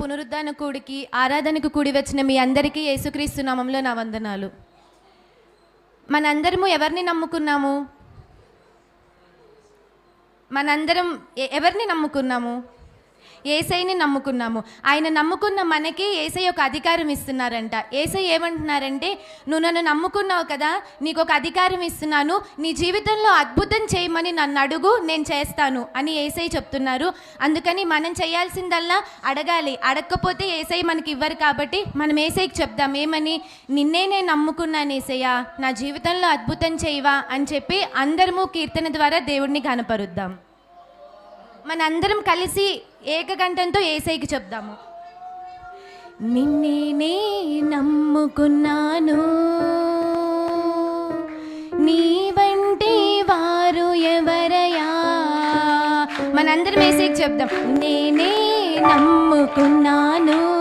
పునరుద్ధాన కూడికి ఆరాధనకు కూడి వచ్చిన మీ అందరికీ యేసుక్రీస్తు నామంలో నా వందనాలు. మనందరము ఎవరిని నమ్ముకున్నాము? మనందరం ఎవరిని నమ్ముకున్నాము? ఏసైని నమ్ముకున్నాము. ఆయన నమ్ముకున్న మనకి ఏసై ఒక అధికారం ఇస్తున్నారంట. ఏసై ఏమంటున్నారంటే నువ్వు నన్ను నమ్ముకున్నావు కదా నీకు ఒక అధికారం ఇస్తున్నాను నీ జీవితంలో అద్భుతం చేయమని నన్ను అడుగు నేను చేస్తాను అని ఏసై చెప్తున్నారు. అందుకని మనం చేయాల్సిందల్లా అడగాలి. అడగకపోతే ఏసై మనకి ఇవ్వరు కాబట్టి మనం ఏసైకి చెప్దాం. ఏమని? నిన్నే నేను నమ్ముకున్నాను ఏసయ్యా నా జీవితంలో అద్భుతం చేయవా అని చెప్పి అందరము కీర్తన ద్వారా దేవుడిని కనపరుద్దాం మనందరం కలిసి ఏకగంఠంతో ఏసైకి చెప్దాము. నిన్నే నమ్ముకున్నాను. నీ వంటి వారు ఎవరయా మనందరం ఏసైకి చెప్దాం. నేనే నమ్ముకున్నాను.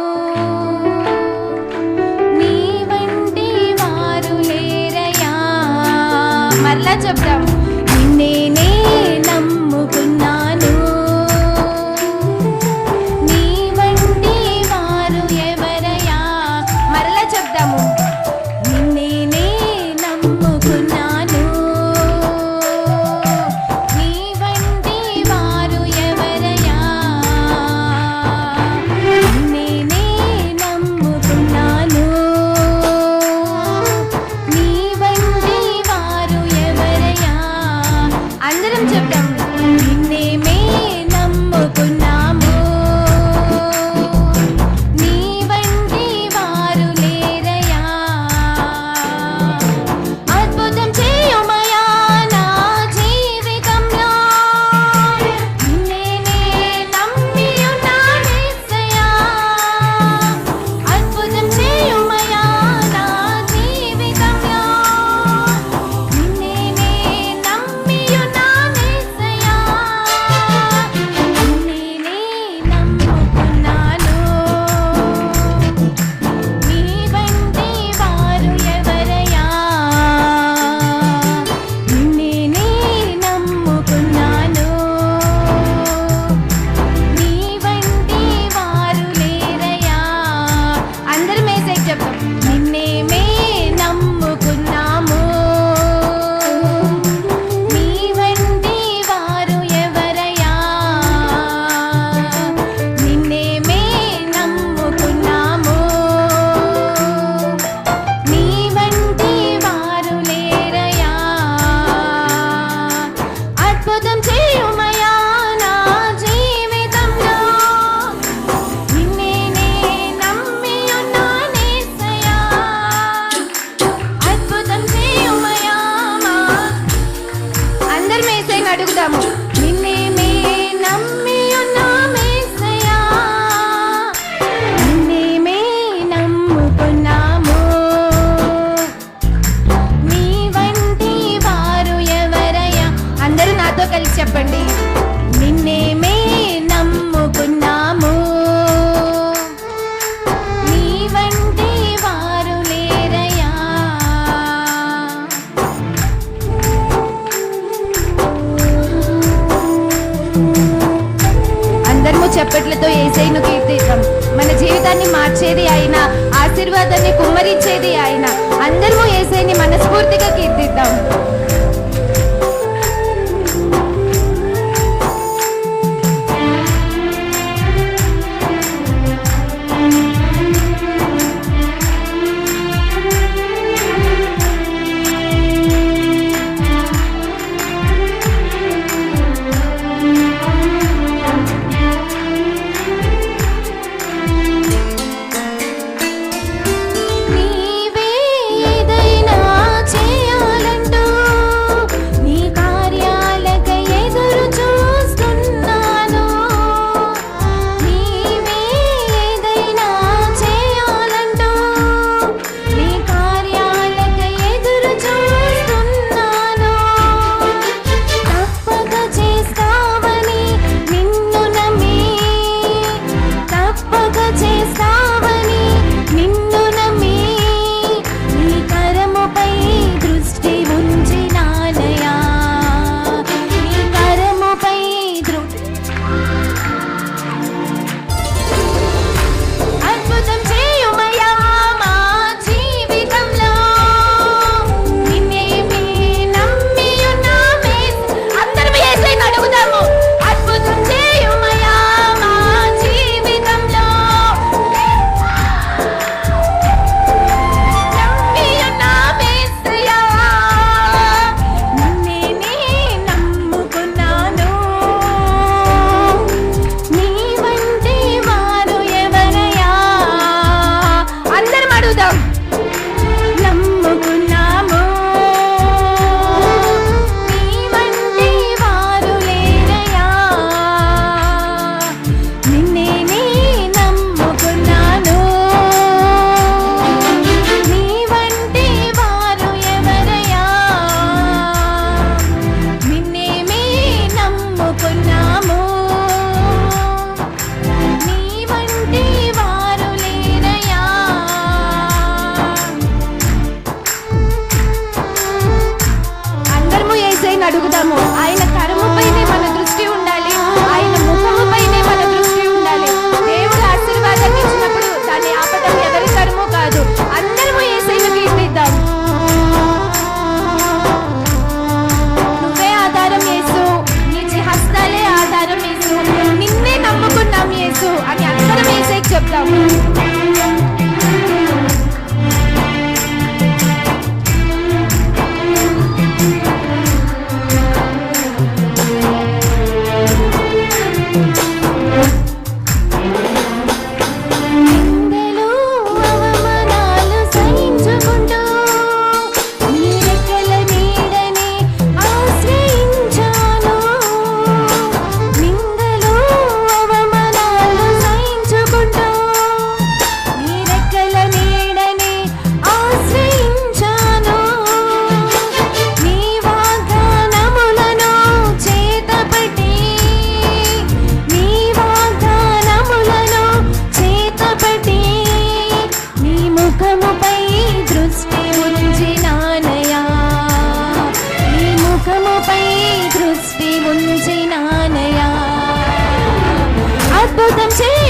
see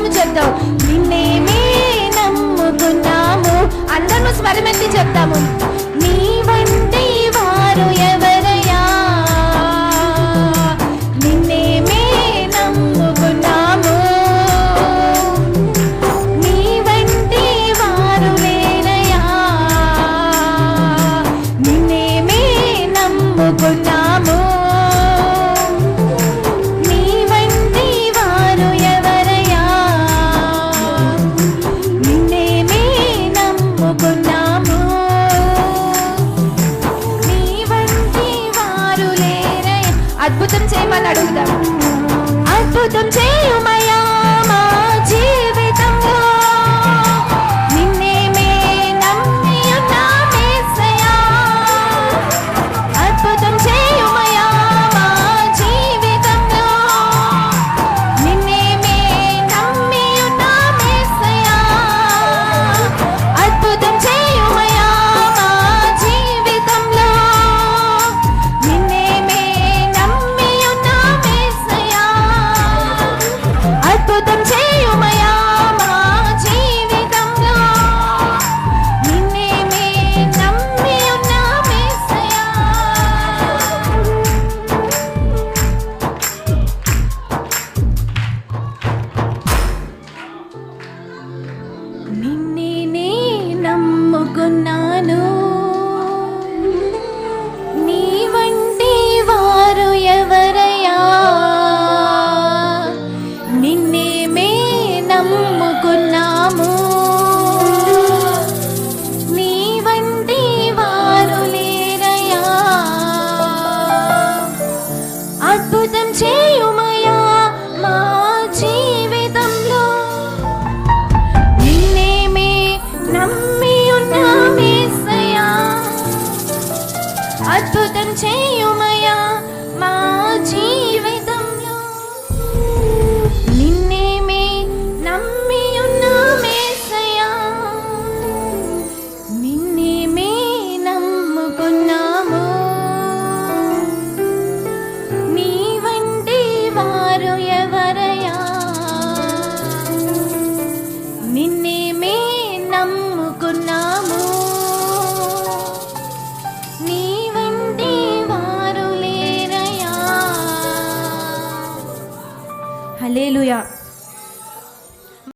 స్తోత్రము చెప్తాము నిన్నేమే నమ్ముకున్నాము అందరూ స్మరమెత్తి చెప్తాము. నీ వంటి వారు ఎవరు?